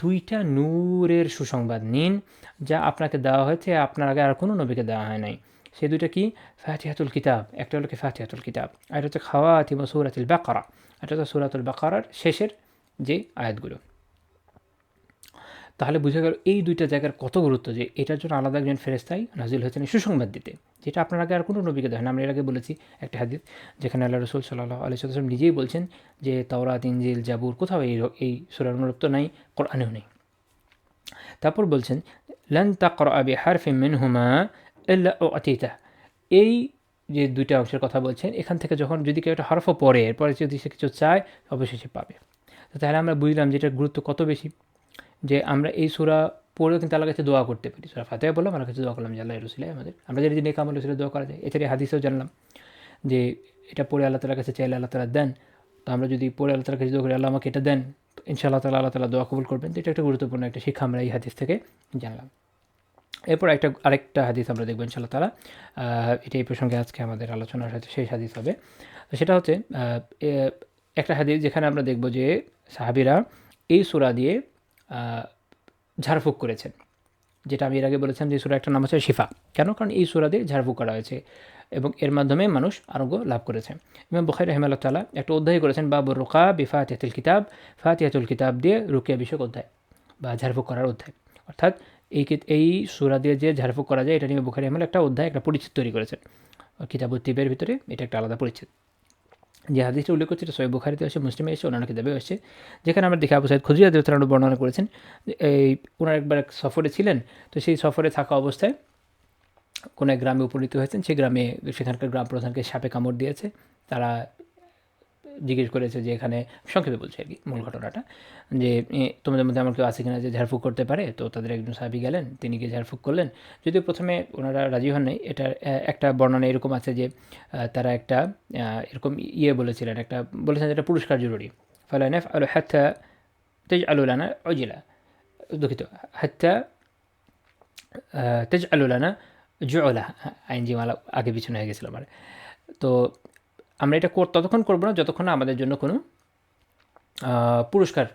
দুইটা নূরের সুসংবাদ নিন যা আপনাকে দেওয়া হয়েছে, আপনার আগে আর কোনো নবীকে দেওয়া হয় নাই। সে দুইটা কি? ফাতিহাতুল কিতাব। একটা হলো কি ফাতিহাতুল কিতাব, আর হচ্ছে খাওয়াতিম সুরাতুল বাকারা। এটা হচ্ছে সুরাতুল বাকারার শেষের যে আয়াতগুলো। তাহলে বুঝে গেল এই দুইটা জায়গার কত গুরুত্ব যে এটার জন্য আলাদা একজন ফেরেস্তাই নাজিল হয়েছেন সুসংবাদ দিতে, যেটা আপনার আগে আর কোনো নবীকে দেয় না। আমরা এর আগে বলেছি একটা হাদিস যেখানে আল্লাহ রসুল সাল্লাহ আলি সাল্লাম নিজেই বলছেন যে তাওরাত ইঞ্জিল জাবুর কোথাও এই এই সুরার অনুরক্ত নাই, কোরআনেও নেই। তারপর বলছেন, লান তাকর আবি হারফি মিন হুমা আতিতা এই যে দুইটা অংশের কথা বলছেন, এখান থেকে যখন যদি কেউ একটা হরফও পড়ে, এরপরে যদি সে কিছু চায় অবশ্যই সে পাবে। তো তাহলে আমরা বুঝলাম যে এটার গুরুত্ব কত বেশি। যে আমরা এই সুরা পড়েও কিন্তু আল্লাহ কাছে দোয়া করতে পারি। সুরা ফাতেহা বললাম আল্লাহ কাছে দোয়া করলাম যে আল্লাহ রসুলাই আমাদের, আমরা যদি নেক আমল রসুলের দোয়া করা যায়। এছাড়া হাদিসেও জানলাম যে এটা পড়ে আল্লাহ তালার কাছে চাইলে আল্লাহ তালা দেন। তো আমরা যদি পড়ে আল্লাহ তালার কাছে দোয়া করি, আল্লাহ আমাকে এটা দেন ইনশাআল্লাহ তালা আল্লাহ তালা দোয়া কবুল করবেন। তো এটা একটা গুরুত্বপূর্ণ একটা শিক্ষা আমরা এই হাদিস থেকে জানলাম। এরপর একটা, আরেকটা হাদিস আমরা দেখব ইনশাআল্লাহ তালা এটা এই প্রসঙ্গে আজকে আমাদের আলোচনার সাথে শেষ হাদিস হবে। সেটা হচ্ছে একটা হাদিস যেখানে আমরা দেখব যে সাহাবিরা এই সুরা দিয়ে ঝাড়ফুঁক করেছেন, যেটা আমি এর আগে বলেছিলাম যে সুরা একটা নাম হচ্ছে শিফা। কেন? কারণ এই সুরা দিয়ে ঝাড়ফুঁক করা হয়েছে এবং এর মাধ্যমে মানুষ আরোগ্য লাভ করেছে। ইমাম বুখাই রহমাল্লাহ তালা একটা অধ্যায় করেছেন, বাবুর রোকা বিফাতিয়াতুল কিতাব ফাতিয়াতুল কিতাব দিয়ে রুকিয়া বিষয়ক অধ্যায় বা ঝাড়ফুঁক করার অধ্যায়। অর্থাৎ এই এই সুরা দিয়ে যে ঝাড়ফুঁক করা যায়, এটা নিয়ে বুখারি রহমাল একটা অধ্যায় একটা পরিচ্ছেদ তৈরি করেছেন। কিতাব উত্তিবের ভিতরে এটা একটা আলাদা পরিচ্ছেদ। যে হাদিসটা উল্লেখ করছে, এটা বুখারিতে আসে মুসলিমে এসে অন্যান্য কিতাবে আসে যেখানে আমরা দেখে আবু সাইদ আদি তারা বর্ণনা করেছেন এই ওনার একবার এক সফরে ছিলেন, তো সেই সফরে থাকা অবস্থায় কোনো এক গ্রামে উপনীত হয়েছেন, সেই গ্রামে সেখানকার গ্রাম প্রধানকে সাপে কামড় দিয়েছে। তারা জিজ্ঞেস করেছে যে এখানে সংক্ষেপে বলছে আর কি মূল ঘটনাটা যে তোমাদের মধ্যে আমার কেউ আছে কিনা যে ঝাড়ফুঁক করতে পারে? তো তাদের একজন সাহাবি গেলেন তিনি গিয়ে ঝাড়ফুঁক করলেন। যদিও প্রথমে ওনারা রাজি হন নাই এটার একটা বর্ণনা এরকম আছে যে তারা একটা এরকম ইয়ে বলেছিলেন একটা বলেছেন যেটা পুরস্কার জরুরি। ফালাইনাফ আলু হাত্তা তেজ আলুলানা অজিলা দুঃখিত হাত্তা তেজ আলুলানা জোলা। আইনজিমালা আগে পিছনে হয়ে গেছিল আমার। তো আমরা এটা ততক্ষণ করব না যতক্ষণ না আমাদের জন্য কোনো পুরস্কার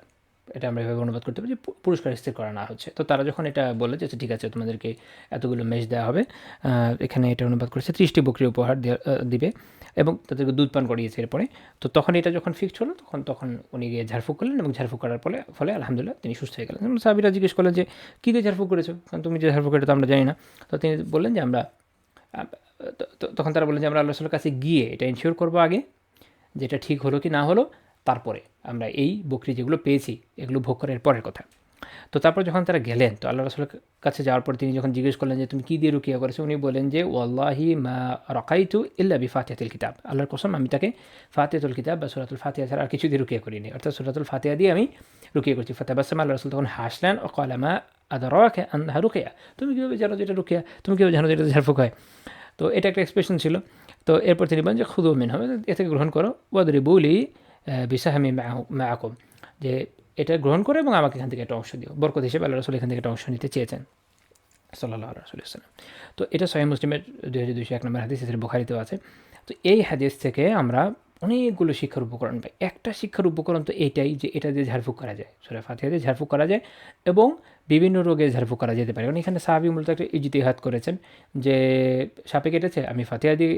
এটা আমরা এভাবে অনুবাদ করতে পারি যে পুরস্কার স্থির করা না হচ্ছে। তো তারা যখন এটা বলে যে আচ্ছা, ঠিক আছে তোমাদেরকে এতগুলো মেশ দেওয়া হবে এখানে এটা অনুবাদ করেছে ত্রিশটি বকরি উপহার দিবে এবং তাদেরকে দুধ পান করিয়েছে এরপরে। তো তখন এটা যখন ফিক্সড হলো তখন তখন উনি গিয়ে ঝাড়ফুঁক করলেন এবং ঝাড়ফুঁক করার ফলে ফলে আলহামদুলিল্লাহ তিনি সুস্থ হয়ে গেলেন। সাবিরা জিজ্ঞেস করলেন যে কী দিয়ে ঝাড়ফুঁক করেছ? কারণ তুমি যে ঝাড়ফুঁক এটা তো আমরা জানি না। তো তিনি বললেন যে আমরা তখন তারা বললেন যে আমরা আল্লাহ কাছে গিয়ে এটা ইনশিওর করব আগে যেটা ঠিক হলো কি না হলো, তারপরে আমরা এই বকরি যেগুলো পেয়েছি, এগুলো ভোগ করার পরের কথা। তো তারপর যখন তারা গেলেন, তো আল্লাহ রসুলের কাছে যাওয়ার পর তিনি যখন জিজ্ঞেস করলেন যে, তুমি কী দিয়ে রুকিয়া করেছ? উনি বলেন যে, ওয়াল্লাহি মা রকাইতু ইল্লা বি ফাতিয়াতুল কিতাব। আল্লাহর কসম, আমি তাকে ফাতিয়াতুল কিতাব বা সুরাতুল ফাতিয়া ছাড়া আর কিছু দিয়ে রুকিয়া করিনি। অর্থাৎ সুরাতুল ফাতিয়া দিয়ে আমি রুকিয়া করছি। ফাতাবাসাম আল্লাহ রসুল তখন হাসলেন, ও কলামা আদারকে আন্ধা রুকিয়া? তুমি কীভাবে জানো যেটা রুকিয়া? তুমি কীভাবে জানো যেটা ঝাড়ফুক হয়? তো এটা একটা এক্সপ্রেশন ছিল। তো এরপর তিনি বলেন যে, খুদু মিন হবে এ থেকে গ্রহণ করো। ওয়াদি বলি বিশাহামি আকম যে এটা গ্রহণ করে এবং আমাকে এখান থেকে একটা অংশ দিও। বরকত হিসেবে আল্লাহ রসুল এখান থেকে একটা অংশ নিতে চেয়েছেন। সাল্লাহ রসুল ইসলাম তো এটা সহি মুসলিমের দুই হাজার দুইশো এক নম্বর হাদিস এদের বোখারিতেও আছে। তো এই হাদিস থেকে আমরা অনেকগুলো শিক্ষার উপকরণ পাই একটা শিক্ষার উপকরণ তো এটাই যে এটা দিয়ে ঝাড়ফুঁক করা যায়। সুরা ফাতিহা দিয়ে ঝাড়ফুঁক করা যায় এবং বিভিন্ন রোগে ঝাড়ফুঁক করা যেতে পারে। কারণ এখানে সাহাবি মূলত একটা ইজিতিহাত করেছেন যে সাপে কেটেছে, আমি ফাতিহা দিয়ে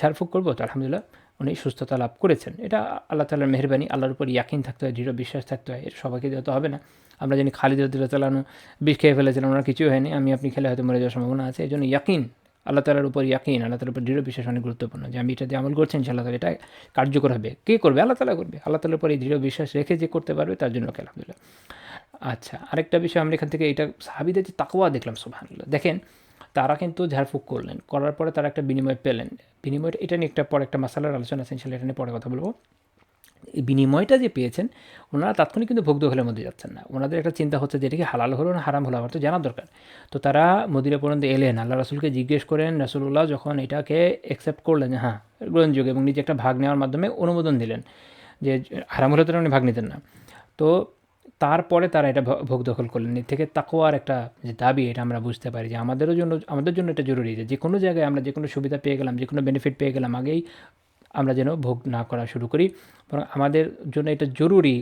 ঝাড়ফুঁক করব তো আলহামদুলিল্লাহ উনি সুস্থতা লাভ করেছেন। এটা আল্লাহ তালার মেহরবানি, আল্লাহর উপর ইয়াকিন থাকতে হয়, দৃঢ় বিশ্বাস থাকতে হয় এটা সবাইকে দেওয়া হবে না। আমরা জানি খালিদ রদুল্লাহ বিষ খেয়ে ফেলেছিলাম ওনার কিছুই হয়নি, আমি আপনি খেলে হয়তো মরে যাওয়ার সম্ভাবনা আছে এই জন্য ইয়াকিন আল্লাহ তালার উপর ইয়াকিন, আল্লাহ তালার উপর দৃঢ় বিশ্বাস অনেক গুরুত্বপূর্ণ যে আমি এটা দিয়ে আমল করছেন আল্লাহ তালা এটা কার্যকর হবে। কে করবে? আল্লাহ তালা করবে। আল্লাহ তালার উপর এই দৃঢ় বিশ্বাস রেখে যে করতে পারবে, তার জন্য আলহামদুলিল্লাহ। আচ্ছা আরেকটা বিষয় আমরা এখান থেকে এটা সাহাবিদের যে তাকওয়া দেখলাম, সুবহানাল্লাহ। দেখেন, তারা কিন্তু ঝাড়ফুঁক করলেন, করার পরে তারা একটা বিনিময় পেলেন। বিনিময় এটা নিয়ে একটা পরে একটা মশালার আলোচনা আছে সেটা নিয়ে পরে কথা বলব। বিনিময়টা যে পেয়েছেন, ওনারা তাৎক্ষণিক কিন্তু ভোগ দখলের মধ্যে যাচ্ছেন না। ওনাদের একটা চিন্তা হচ্ছে যে এটাকে হালাল হলো না হারাম হলো, আমার তো জানার দরকার। তো তারা মদিরা পর্যন্ত এলেন, আল্লাহ রাসুলকে জিজ্ঞেস করেন রাসুল্লাহ যখন এটাকে অ্যাকসেপ্ট করলেন যে হ্যাঁ গ্রহণযোগ্য এবং নিজে একটা ভাগ নেওয়ার মাধ্যমে অনুমোদন দিলেন যে হারাম হলে তো উনি ভাগ নিতেন না। তো তারপরে তারা এটা ভোগ দখল করলেন। এর থেকে তাকোয়ার একটা যে দাবি, এটা আমরা বুঝতে পারি যে আমাদেরও জন্য, আমাদের জন্য এটা জরুরি যে যে কোনো জায়গায় আমরা যে কোনো সুবিধা পেয়ে গেলাম যে কোনো বেনিফিট পেয়ে গেলাম। আগেই আমরা যেন ভোগ না করা শুরু করি। বরং আমাদের জন্য এটা জরুরি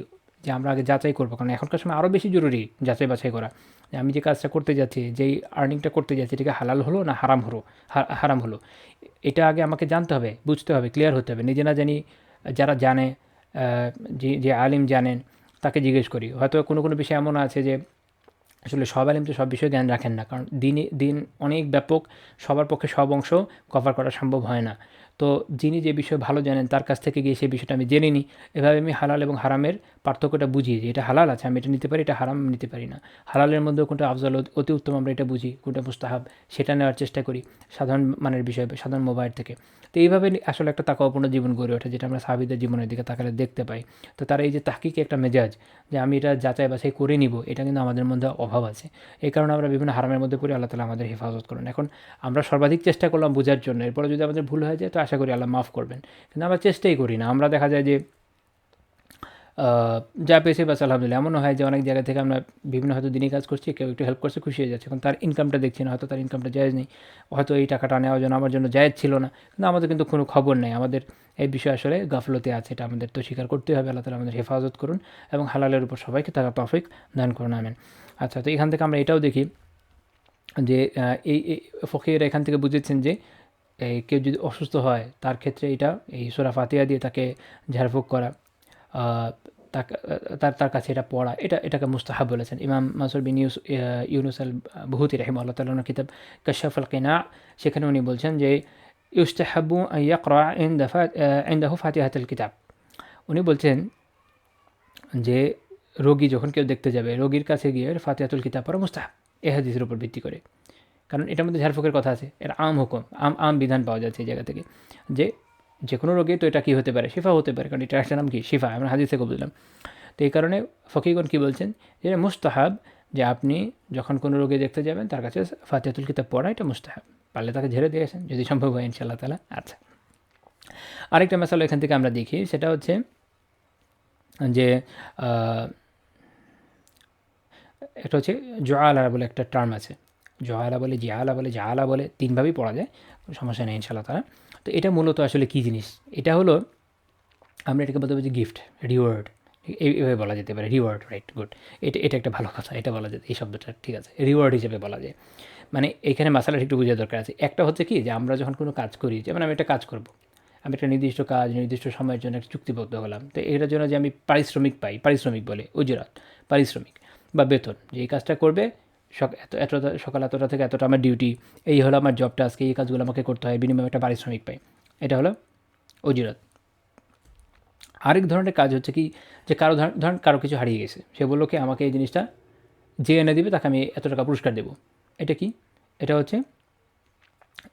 যে আমরা আগে যাচাই করব। কারণ এখনকার সময় আরও বেশি জরুরি যাচাই বাছাই করা। যে আমি যে কাজটা করতে যাচ্ছি, যেই আর্নিংটা করতে যাচ্ছি, এটাকে হালাল হলো না হারাম হলো? হারাম হলো? এটা আগে আমাকে জানতে হবে, বুঝতে হবে ক্লিয়ার হতে হবে। নিজে না জানি যারা জানে যে যে আলিম জানেন, তাকে জিজ্ঞেস করি। হয়তো কোনো কোনো বিষয় এমন আছে যে, আসলে সব আলিম তো সব বিষয়ে জ্ঞান রাখেন না। কারণ দিনে, দিন অনেক ব্যাপক, সবার পক্ষে সব অংশ কভার করা সম্ভব হয় না। তো যিনি যে বিষয়ে ভালো জানেন, তার কাছ থেকে গিয়ে সেই বিষয়টা আমি জেনে নিই। এভাবে আমি হালাল এবং হারামের পার্থক্যটা বুঝি যে এটা হালাল আছে, আমি এটা নিতে পারি, এটা হারাম নিতে পারি না। হালালের মধ্যে কোনটা আফজল, অতি- উত্তম আমরা এটা বুঝি, কোনটা মুস্তাহাব, সেটা নেওয়ার চেষ্টা করি সাধারণ মানের বিষয়, সাধারণ মোবাইল থেকে। তো এইভাবে আসলে একটা তাকাওপূর্ণ জীবন গড়ে ওঠে যেটা আমরা সাহাবিদের জীবনের দিকে তাকালে দেখতে পাই। তো তারা এই যে তাহকিকে একটা মেজাজ যে আমি এটা যাচাই বাছাই করে নিব, এটা কিন্তু আমাদের মধ্যে অভাব আছে। এই কারণে আমরা বিভিন্ন হারামের মধ্যে পড়ি আল্লাহ তালা আমাদের হেফাজত করুন। এখন আমরা সর্বাধিক চেষ্টা করলাম বোঝার জন্য। এরপরে যদি আমাদের ভুল হয়ে যায়, তো আশা করি আল্লাহ মাফ করবেন। কিন্তু আমরা চেষ্টাই করি না। আমরা দেখা যায় যে যা পেয়েছি বাস আলহামদুলিল্লাহ। এমনও হয় যে অনেক জায়গা থেকে আমরা বিভিন্ন হয়তো দিনই কাজ করছি, কেউ একটু হেল্প করছে, খুশি হয়ে যাচ্ছে। এখন তার ইনকামটা দেখছি না, হয়তো তার ইনকামটা জায়েজ নেই। হয়তো এই টাকাটা নেওয়ার জন্য আমার জন্য জায়েজ ছিল না। কিন্তু আমাদের কিন্তু কোনো খবর নেই। আমাদের এই বিষয়ে আসলে গাফলতে আছে, এটা আমাদের তো স্বীকার করতে হবে। আল্লাহ তালা আমাদের হেফাজত করুন এবং হালালের উপর সবাইকে তারা তফিক দান করুন, আমেন। আচ্ছা তো এখান থেকে আমরা এটাও দেখি যে এই ফকিরা এখান থেকে বুঝেছেন যে, এই কেউ যদি অসুস্থ হয়, তার ক্ষেত্রে এটা, এই সোরা ফাতিয়া দিয়ে তাকে ঝাড়ফুঁক করা। তার তার কাছে এটা পড়া। এটা, এটাকে মুস্তাহাব বলেছেন। ইমাম মাসুর বিন ইউস ইউনুস আল বহুতি রাহিম আল্লাহ তাল্লাহ কিতাব কশাফ আল কিনা সেখানে উনি বলছেন যে, ইউস্তাহাবু ইয়াকরা ইন্দাহু ফাতিহাতুল কিতাব। উনি বলছেন যে, রোগী যখন কেউ দেখতে যাবে, রোগীর কাছে গিয়ে ফাতিহাতুল কিতাব পড়া মুস্তাহাব, এ হাদিসের উপর ভিত্তি করে। কারণ এটার মধ্যে ঝাড়ফুঁকের কথা আছে। এটা আম হুকুম, আম আম বিধান পাওয়া যাচ্ছে এই জায়গা থেকে। যে যে কোনো রোগে তো এটা কী হতে পারে? শিফা হতে পারে, কারণ এটা একটা নাম কি? শিফা, আমরা হাদিস থেকে বুঝলাম তো এই কারণে ফকিগণ কী বলছেন? যে মুস্তাহাব, যে আপনি যখন কোনো রোগে দেখতে যাবেন, তার কাছে ফাতিহাতুল কিতাব পড়া এটা মুস্তাহাব। পারলে তাকে ঝেড়ে দিয়েছেন যদি সম্ভব হয় ইনশাল্লাহ তালা আচ্ছা। আরেকটা মশালা এখান থেকে আমরা দেখি, সেটা হচ্ছে যে একটা হচ্ছে জোয়ালা বলে একটা টার্ম আছে। জোয়ালা বলে জিয়ালা বলে জালা বলে, তিনভাবেই পড়া যায় সমস্যা নেই ইনশাল্লাহ তারা তো এটা মূলত আসলে কী জিনিস? এটা হলো, আমরা এটাকে বলতে পারি গিফট রিওয়ার্ড এইভাবে বলা যেতে পারে রিওয়ার্ড রাইট গুড এটা এটা একটা ভালো কথা, এটা বলা যায় এই শব্দটা, ঠিক আছে রিওয়ার্ড হিসেবে বলা যায়। মানে এখানে মশালাটা একটু বোঝা দরকার আছে। একটা হচ্ছে কি যে আমরা যখন কোনো কাজ করি, যেমন আমি একটা কাজ করব, আমি একটা নির্দিষ্ট কাজ, নির্দিষ্ট সময়ের জন্য একটা চুক্তিবদ্ধ হলাম, তো এটার জন্য যে আমি পারিশ্রমিক পাই, পারিশ্রমিক বলে উজরাত পারিশ্রমিক বা বেতন, যে এই কাজটা করবে এত সকাল এতটা থেকে এতটা আমার ডিউটি এই হলো আমার জবটা আজকে এই কাজগুলো আমাকে করতে হয়, বিনিময়ে একটা পারিশ্রমিক পাই। এটা হলো উজরাত আরেক ধরনের কাজ হচ্ছে কি, যে কারও ধর- ধরেন কারও কিছু হারিয়ে গেছে, সে বলল কি, আমাকে এই জিনিসটা যে এনে দিবে, তাকে আমি এত টাকা পুরস্কার দেবো। এটা কি? এটা হচ্ছে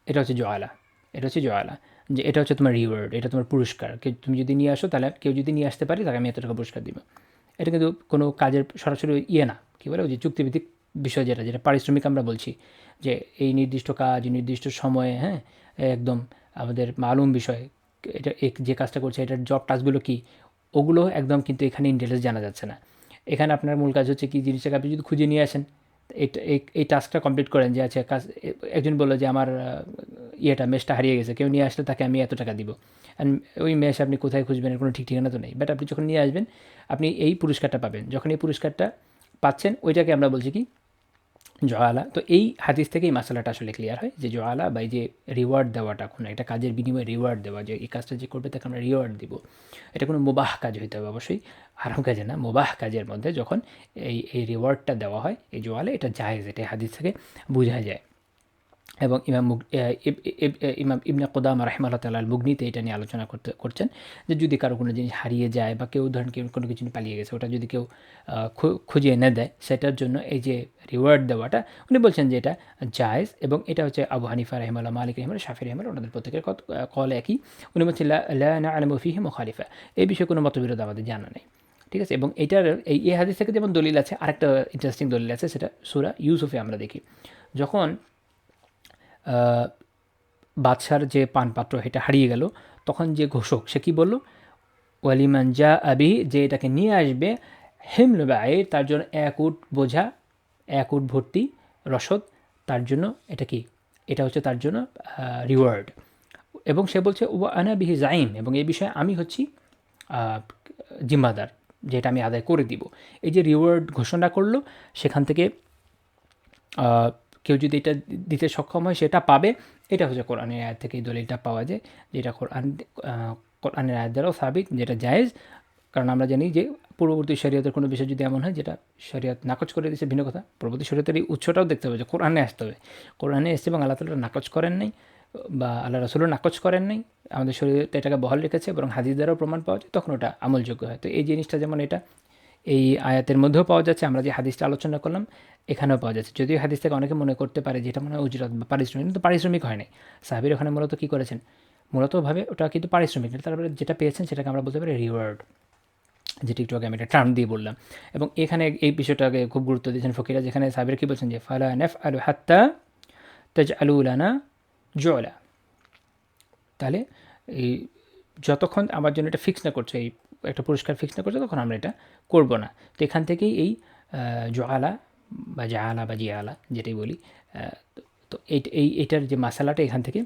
এটা হচ্ছে জয়ালা। এটা হচ্ছে জয়ালা। যে এটা হচ্ছে তোমার রিওয়ার্ড এটা তোমার পুরস্কার। কে, তুমি যদি নিয়ে আসো, তাহলে কেউ যদি নিয়ে আসতে পারি, তাকে আমি এত টাকা পুরস্কার দিব। এটা কিন্তু কোনো কাজের সরাসরি ইয়ে না। কী বলে? ওই যে চুক্তিভিত্তিক বিষয় যেটা যেটা পারিশ্রমিক আমরা বলছি, যে এই নির্দিষ্ট কাজ নির্দিষ্ট সময়ে হ্যাঁ একদম আমাদের মালুম বিষয়, এটা যে কাজটা করছে, এটার জব টাস্কগুলো কী, ওগুলো একদম কিন্তু এখানে ইন্টেলিজেন্স জানা যাচ্ছে না। এখানে আপনার মূল কাজ হচ্ছে কি, জিনিসটাকে আপনি যদি খুঁজে নিয়ে আসেন, এটা, এই এই টাস্কটা কমপ্লিট করেন, যে আচ্ছা কাজ, একজন বলল যে আমার ইয়েটা মেশটা হারিয়ে গেছে, কেউ নিয়ে আসলে তাকে আমি এত টাকা দিব। অ্যান্ড ওই মেশ আপনি কোথায় খুঁজবেন কোনো ঠিক ঠিকানা তো নেই। বাট আপনি যখন নিয়ে আসবেন, আপনি এই পুরস্কারটা পাবেন। যখন এই পুরস্কারটা পাচ্ছেন, ওইটাকে আমরা বলছি কি, জয়ালা। তো এই হাদিস থেকেই এই মশলাটা আসলে ক্লিয়ার হয় যে জয়ালা বা এই যে রিওয়ার্ড দেওয়াটা, কোনো একটা কাজের বিনিময়ে রিওয়ার্ড দেওয়া, যে এই কাজটা যে করবে তাকে আমরা রিওয়ার্ড দিব। এটা কোনো মোবাহ কাজ হইতে হবে অবশ্যই। আরাম কাজে না, মোবাহ কাজের মধ্যে যখন এই এই রিওয়ার্ডটা দেওয়া হয়, এই জোয়ালে এটা জায়েজ, এটা হাদিস থেকে বোঝা যায়। এবং ইমাম ইমাম ইবনে কোদাম রাহমাল্লাহ তাল্লাহ মুগনিতে এটা নিয়ে আলোচনা করতে, করছেন যে যদি কারও কোনো জিনিস হারিয়ে যায় বা কেউ ধরেন কেউ কোনো কিছু পালিয়ে গেছে, ওটা যদি কেউ খুঁজে এনে দেয়, সেটার জন্য এই যে রিওয়ার্ড দেওয়াটা, উনি বলছেন যে এটা জায়েজ এবং এটা হচ্ছে আবু হানিফা রহমাল্লাহ মালিক রহমাল শাফি রহমাল ওনাদের প্রত্যেকের কল একই। উনি বলছেন আলমফিহি মুখালিফা। এই বিষয়ে কোনো মতবিরোধ আমাদের জানা নেই। ঠিক আছে? এবং এটার এই হাদিস থেকে যেমন দলিল আছে, আরেকটা ইন্টারেস্টিং দলিল আছে, সেটা সুরা ইউসুফে আমরা দেখি। যখন বাদশার যে পানপাত্র, এটা হারিয়ে গেল। তখন যে ঘোষক, সে কি বলল? ওয়ালিমান যা আবি, যে এটাকে নিয়ে আসবে, হেমল ব্যয় তার জন্য এক উট বোঝা, এক উট ভর্তি রসদ, তার জন্য এটা কি? এটা হচ্ছে তার জন্য রিওয়ার্ড এবং সে বলছে ও আনা বিহি জাইম এবং এই বিষয়ে আমি হচ্ছি জিম্মাদার, যেটা আমি আদায় করে দিব। এই যে রিওয়ার্ড ঘোষণা করল, সেখান থেকে কেউ যদি এটা দিতে সক্ষম হয়, সেটা পাবে। এটা হচ্ছে কোরআনের আয়াত থেকে এই দলিলটা পাওয়া যায়, যেটা কোরআন কোরআনের আয়াত দ্বারাও সাবিত, যেটা জায়েজ। কারণ আমরা জানি যে পূর্ববর্তী শরীয়তের কোনো বিষয় যদি এমন হয়, যেটা শরীয়ত নাকচ করে দিয়েছে, ভিন্ন কথা। পূর্ববর্তী শরীয়তের এই উৎসটাও দেখতে হবে যে কোরআনে আসতে হবে। কোরআনে এসছে এবং আল্লাহ তালা নাকচ করেন নাই, বা আল্লাহ রসুলও নাকচ করেন নাই। আমাদের শরীরতে এটাকে বহাল রেখেছে এবং হাদিস দ্বারাও প্রমাণ পাওয়া যায়, তখন ওটা আমলযোগ্য হয়। তো এই জিনিসটা যেমন এটা এই আয়াতের মধ্যেও পাওয়া যাচ্ছে, আমরা যে হাদিসটা আলোচনা করলাম, এখানেও পাওয়া যাচ্ছে। যদিও হাদিস থেকে অনেকে মনে করতে পারে যেটা মনে হয় উজরত বা পারিশ্রমিক, কিন্তু পারিশ্রমিক হয় নাই। সাহাবির ওখানে মূলত কী করেছেন? মূলতভাবে ওটা কিন্তু পারিশ্রমিক। তারপরে যেটা পেয়েছেন সেটাকে আমরা বলতে পারি রিওয়ার্ড যেটি একটু আগে আমি একটা টার্ম দিয়ে বললাম। এবং এখানে এই বিষয়টাকে খুব গুরুত্ব দিয়েছেন ফকিরা, যেখানে সাবির কী বলছেন যে, ফালা নেফ আলু হাত্তা তাজ আলু উলানা জলা তাহলে এই যতক্ষণ আমার জন্য এটা ফিক্স না করছে, এই একটা পুরস্কার ফিক্স না করছে, তখন আমরা এটা করব না। তো এখান থেকেই এই জোয়ালা বা জাহালা বা জিয়ালা যেটাই বলি তো- এই এইটার যে মশালাটা এখান থেকে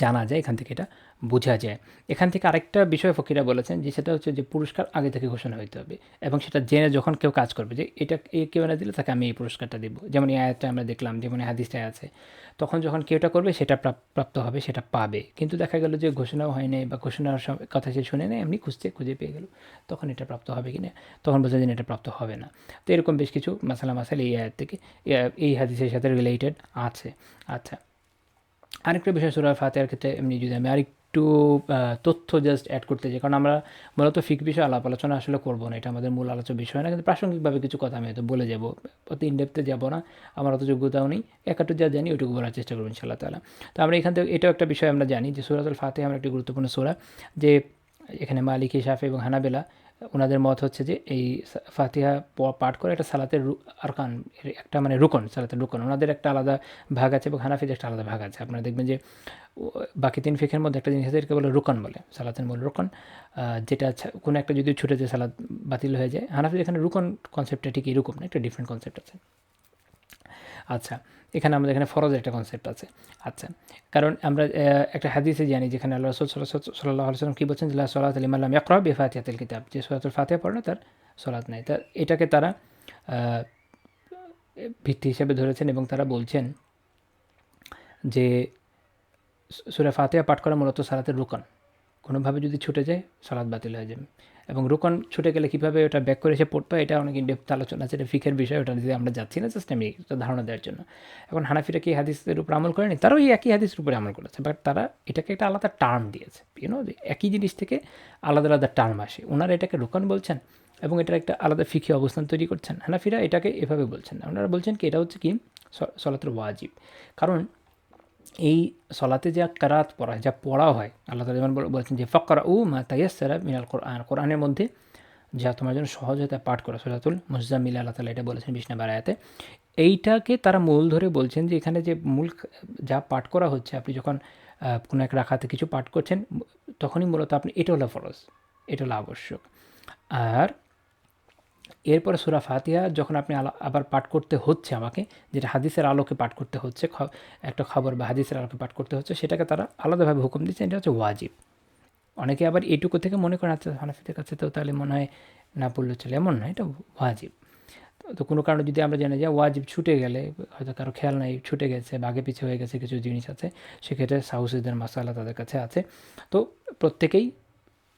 জানা যায়, এখান থেকে এটা বোঝা যায়। এখান থেকে আরেকটা বিষয় ফকিরা বলেছেন যে সেটা হচ্ছে যে পুরস্কার আগে থেকে ঘোষণা হইতে হবে এবং সেটা জেনে যখন কেউ কাজ করবে যে এটা কেউ না দিলে তাকে আমি এই পুরস্কারটা দেবো। যেমন এই আয়াতটা আমরা দেখলাম, যেমন এই হাদিসটায় আছে, তখন যখন কেউটা করবে সেটা প্রাপ্ত হবে, সেটা পাবে। কিন্তু দেখা গেল যে ঘোষণাও হয় নাই বা ঘোষণার কথা সে শুনে নেয়, এমনি খুঁজতে খুঁজে পেয়ে গেল, তখন এটা প্রাপ্ত হবে কি না? তখন বোঝা যায় এটা প্রাপ্ত হবে না। তো এরকম বেশ কিছু মাসালা মাসাল এই আয়াত থেকে, এই হাদিসের সাথে রিলেটেড আছে। আচ্ছা আরেকটা বিষয় সুরা ফাতেহার ক্ষেত্রে এমনি যদি আমি আরেকটু তথ্য জাস্ট অ্যাড করতে চাই, কারণ আমরা মূলত ফিক বিষয়ে আলাপ আলোচনা আসলে করব না, এটা আমাদের মূল আলোচনা বিষয় না, কিন্তু প্রাসঙ্গিকভাবে কিছু কথা আমি হয়তো বলে যাব, অতি ইনডেপতে যাব না, আমার অত যোগ্যতাও নেই একাটু যা জানি ওইটুকু বলার চেষ্টা করব ইনশাল্লাহ তালা তো আমরা এখান থেকে, এটাও একটা বিষয় আমরা জানি যে সুরাতুল ফাতে আমরা একটি গুরুত্বপূর্ণ সোরা, যে এখানে মালিকি, শাফি এবং হানাবেলা ওনাদের মত হচ্ছে যে এই ফাতিহা পাঠ করে একটা সালাতের আরকান একটা মানে রুকন, সালাতের রুকন। ওনাদের একটা আলাদা ভাগ আছে এবং হানাফিদের একটা আলাদা ভাগ আছে। আপনারা দেখবেন যে বাকি তিন ফেকের মধ্যে একটা জিনিস আছে, এটাকে বলে রুকন বলে, সালাতের মূল রুকন। যেটা কোনো একটা যদি ছুটে যায় সালাদ বাতিল হয়ে যায়। হানাফির এখানে রুকন কনসেপ্টটা ঠিক এরকম না, একটা ডিফারেন্ট কনসেপ্ট আছে। আচ্ছা এখানে আমাদের এখানে ফরজের একটা কনসেপ্ট আছে। আচ্ছা কারণ আমরা একটা হাদিসে জানি যেখানে আল্লাহ রসুল সাল্লাহ সাল্লাম কী বলছেন যে সলাত আলিম আল্লাহ ইয়াকরা বেফাতিয়াতিল কিতাব। যে সলাতুল ফাতিহা পড়ে না তার সলাৎ নাই। তা এটাকে তারা ভিত্তি হিসেবে ধরেছেন এবং তারা বলছেন যে, সুরা ফাতিহা পাঠ করা মূলত সালাতের রুকন। কোনোভাবে যদি ছুটে যায়, সালাদ বাতিল হয়ে যাবে। এবং রুকন ছুটে গেলে কীভাবে ওটা ব্যাক করে এসে পড়তে হয় এটা অনেক ইনডেপথ আলোচনা আছে, এটা ফিকের বিষয়, ওটা যদি আমরা যাচ্ছি না জাস্ট আমি একটা ধারণা দেওয়ার জন্য। এখন হানাফিরা কি হাদিসের উপর আমল করেনি? তারাও এই একই হাদিসের উপরে আমল করেছে বাট তারা এটাকে একটা আলাদা টার্ম দিয়েছে ইউনো যে একই জিনিস থেকে আলাদা আলাদা টার্ম আসে। ওনারা এটাকে রুকন বলছেন এবং এটার একটা আলাদা ফিকি অবস্থান তৈরি করছেন। হানাফিরা এটাকে এভাবে বলছেন। ওনারা বলছেন কি, এটা হচ্ছে কি সলাতের ওয়াজিব। কারণ এই সলাতে যা কারাত পড়া, যা পড়া হয়, আল্লাহ তালা যেমন বলেছেন যে ফকরা উ মা তাইয়াসারা মিনাল কোরআন কোরআনের মধ্যে যা তোমার জন্য সহজ হয় তা পাঠ করো, সরাতুল মুজামিল আল্লাহ তালা এটা বলেছেন বিষ্ণা বারায়াতে এইটাকে তারা মূল ধরে বলছেন যে, এখানে যে মূল যা পাঠ করা হচ্ছে, আপনি যখন কোনো এক রাখাতে কিছু পাঠ করছেন, তখনই মূলত আপনি, এটা হলো ফরজ, এটা হলো আবশ্যক। আর এরপরে সুরা ফাতিহা যখন আপনি আবার পাঠ করতে হচ্ছে আমাকে, যেটা হাদিসের আলোকে পাঠ করতে হচ্ছে একটা খবর বা হাদিসের আলোকে পাঠ করতে হচ্ছে, সেটাকে তারা আলাদাভাবে হুকুম দিচ্ছে এটা হচ্ছে ওয়াজিব। অনেকে আবার এটুকু থেকে মনে করেন আচ্ছা হানাফিদের কাছে তো তাহলে মনে হয় না পড়লে চলে, এমন না, এটা ওয়াজিব। তো- কোনো কারণে যদি আমরা জানি যে ওয়াজিব ছুটে গেলে, হয়তো কারও খেয়াল নাই, ছুটে গেছে বাগে পিছে হয়ে গেছে, কিছু জিনিস আছে, সেক্ষেত্রে সাউসিদের মাসালা তাদের কাছে আছে। তো প্রত্যেকেই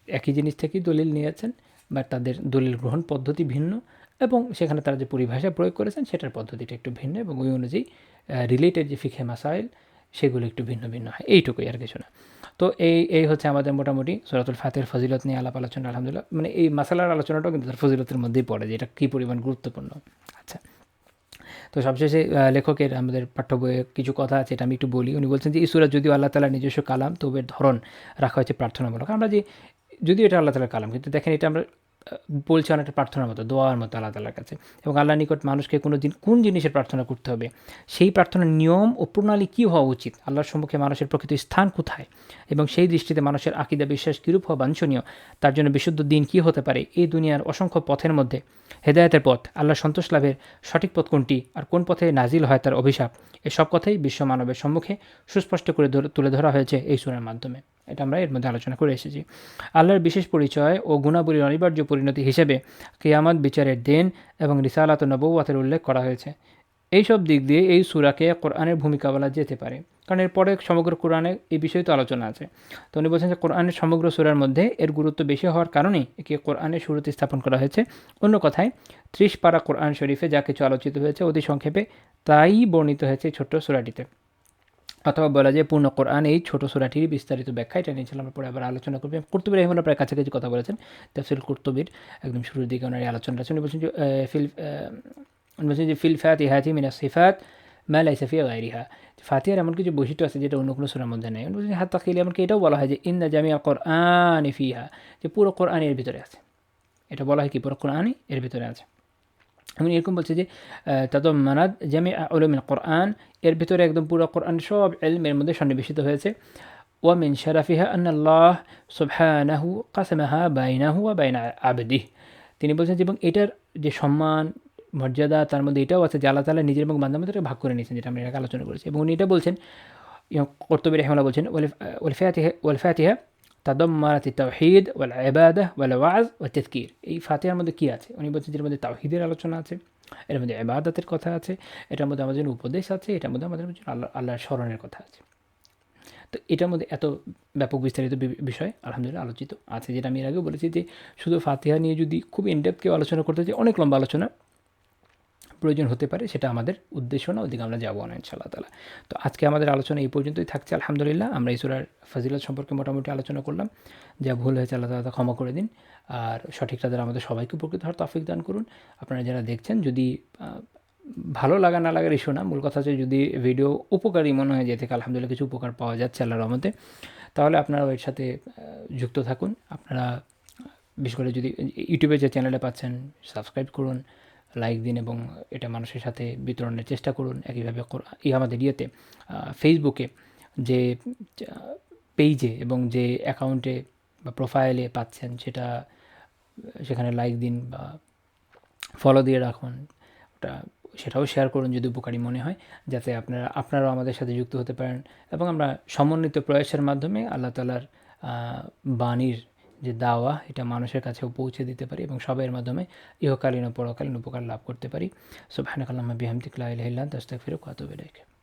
একই জিনিস থেকেই দলিল নিয়েছেন বা তাদের দলিল গ্রহণ পদ্ধতি ভিন্ন এবং সেখানে তারা যে পরিভাষা প্রয়োগ করেছেন সেটার পদ্ধতিটা একটু ভিন্ন এবং ওই অনুযায়ী রিলেটেড যে ফিখে মাসাইল সেগুলো একটু ভিন্ন ভিন্ন হয়। এইটুকুই আর কিছু না। তো এই এই হচ্ছে আমাদের মোটামুটি সরাতুল ফাতের ফজিলত নিয়ে আলাপ আলোচনা, আলহামদুলিল্লাহ। মানে এই মাসালার আলোচনাটাও কিন্তু তার ফজিলতের মধ্যেই পড়ে যে এটা কী পরিমাণ গুরুত্বপূর্ণ। আচ্ছা। তো সবশেষে লেখকের আমাদের পাঠ্য বইয়ে কিছু কথা আছে, এটা আমি একটু বলি। উনি বলছেন যে, এই সুরা যদিও আল্লাহ তালার নিজস্ব কালাম তবে ধরন রাখা হয়েছে প্রার্থনামূলক। আমরা যে যদিও এটা আল্লাহ তালার কালাম, কিন্তু দেখেন এটা আমরা বলছি অনেকটা প্রার্থনার মতো, দোয়ার মতো আল্লাহ তালার কাছে। এবং আল্লাহ নিকট মানুষকে কোনো দিন কোন জিনিসের প্রার্থনা করতে হবে? সেই প্রার্থনার নিয়ম ও প্রণালী কী হওয়া উচিত? আল্লাহর সম্মুখে মানুষের প্রকৃত স্থান কোথায়? এবং সেই দৃষ্টিতে মানুষের আকিদা বিশ্বাস কীরূপ হওয়া বাঞ্ছনীয়? তার জন্য বিশুদ্ধ দিন কী হতে পারে? এই দুনিয়ার অসংখ্য পথের মধ্যে। হেদায়েতের পথ আল্লাহ সন্তোষ লাভের সঠিক পথ কোনটি? আর কোন পথে নাজিল হয় তার অভিশাপ? এসব কথাই বিশ্ব মানবের সম্মুখে সুস্পষ্ট করে তুলে ধরা হয়েছে এই সুরের মাধ্যমে। এটা আমরা এর মধ্যে আলোচনা করে এসেছি। আল্লাহর বিশেষ পরিচয় ও গুণাবলীর অনিবার্য পরিণতি হিসেবে কেয়ামত বিচারের দিন এবং রিসালাত নবুয়াতের উল্লেখ করা হয়েছে। এইসব দিক দিয়ে এই সুরাকে কোরআনের ভূমিকা বলা যেতে পারে। কারণ এরপরে সমগ্র কোরআনে এই বিষয়ে তো আলোচনা আছে। তো উনি বলছেন যে কোরআনের সমগ্র সুরার মধ্যে এর গুরুত্ব বেশি হওয়ার কারণেই একে কোরআনের শুরুতে স্থাপন করা হয়েছে। অন্য কথায়, ত্রিশ পারা কোরআন শরীফে যা কিছু আলোচিত হয়েছে অতি সংক্ষেপে তাই বর্ণিত হয়েছে ছোট্ট সুরাটিতে। অথবা বলা যায় পূর্ণ কোরআন এই ছোট সুরাটির বিস্তারিত ব্যাখ্যা, এটা নিয়েছিলাম আমরা পরে আবার আলোচনা করব। কুর্তুবির রহমান প্রায় কাছাকাছি কথা বলেছেন তফসিল কুর্তুবির একদম শুরুর দিকে ওনার আলোচনাটা উনি বলছেন যে ফিল বলছেন যে, ফিল ফাতিহাতি মিনা সিফাত মা লাইসা ফি গায়রিহা। ফাতিহার এমন কিছু বৈশিষ্ট্য আছে যেটা অন্য কোনো সুরার মধ্যে নেই। বলছেন হাত তাকিলে এমনকি এটাও বলা হয় যে, ইন্না জামিয়া কোরআন ফিহা, যে পুরো কোরআন এর ভিতরে আছে। এটা বলা হয় কি? পুরো কোরআনই এর ভিতরে আছে। আমি এরকম বলছি যে তাদ মানাদ জামি উলুমিন কোরআন, এর ভিতরে একদম পুরো কোরআন সব এলমের মধ্যে সন্নিবেশিত হয়েছে। ওয়ামিন শারাফিহা আন আল্লাহ সুবহানাহু কাসমাহা বাইনাহু বাইনা আবদিহ। তিনি বলছেন এবং এটার যে সম্মান, মর্যাদা, তার মধ্যে এটাও আছে যে, আল্লাহ তালা নিজের এবং বান্দার মধ্যে ভাগ করে নিয়েছেন, যেটা আমরা আগে আলোচনা করেছি। এবং উনি এটা বলছেন কর্তব্য রহমাল্লাহ বলছেন ওয়ালফাতিহা ওয়ালফাতিহা তাদম্মারাতি তাওহিদ ওয়াল ইবাদা ওয়াল ওয়াজ ওয়া তাযকির এই ফাতিহার মধ্যে কী আছে? উনি বলছেন এর মধ্যে তাওহিদের আলোচনা আছে, এর মধ্যে ইবাদতের কথা আছে, এটার মধ্যে আমাদের উপদেশ আছে, এটার মধ্যে আমাদের আল্লাহ, আল্লাহর স্মরণের কথা আছে। তো এটার মধ্যে এত ব্যাপক বিস্তারিত বিষয় আলহামদুলিল্লাহ আলোচিত আছে। যেটা আমি এর আগেও বলেছি যে শুধু ফাতিহা নিয়ে যদি খুব ইনডেপ কেউ আলোচনা করতে চাই অনেক লম্বা আলোচনা। প্রয়োজন হতে পারে, সেটা আমাদের উদ্দেশ্য না ওদিকে আমরা যাব না, ইনশাআল্লাহ তালা তো আজকে আমাদের আলোচনা এই পর্যন্তই থাকছে, আলহামদুলিল্লাহ। আমরা এই সুরার ফাজিলত সম্পর্কে মোটামুটি আলোচনা করলাম। যা ভুল হয়েছে, আল্লাহ তালা ক্ষমা করে দিন। আর সঠিকটা দ্বারা আমাদের সবাইকে উপকৃত হওয়ার তফিক দান করুন। আপনারা যারা দেখছেন, যদি ভালো লাগা না লাগার ইস্যু না, মূল কথা হচ্ছে যদি ভিডিও উপকারী মনে হয় যে থেকে আলহামদুলিল্লাহ কিছু উপকার পাওয়া যাচ্ছে আল্লাহর রহমতে, তাহলে আপনারা এর সাথে যুক্ত থাকুন। আপনারা, বিশেষ করে যদি ইউটিউবে যে চ্যানেলে পাচ্ছেন সাবস্ক্রাইব করুন। লাইক দিন এবং এটা মানুষের সাথে বিতরণের চেষ্টা করুন। একইভাবে ই আমাদের ইয়েতে ফেসবুকে যে পেজে এবং যে অ্যাকাউন্টে বা প্রোফাইলে পাচ্ছেন সেটা, সেখানে লাইক দিন বা ফলো দিয়ে রাখুন। ওটা, সেটাও শেয়ার করুন যদি উপকারী মনে হয়, যাতে আপনারা, আপনারাও আমাদের সাথে যুক্ত হতে পারেন এবং আমরা সমন্বিত প্রয়াসের মাধ্যমে আল্লাহ তালার বাণীর যে দাওয়া, এটা মানুষের কাছেও পৌঁছে দিতে পারি এবং সবাইয়ের মাধ্যমে ইহকালীন ও পরকালীন উপকার লাভ করতে পারি। সো ইহিল্লা বিহামতিক তাক তাস্তাক কত আতবেলাইক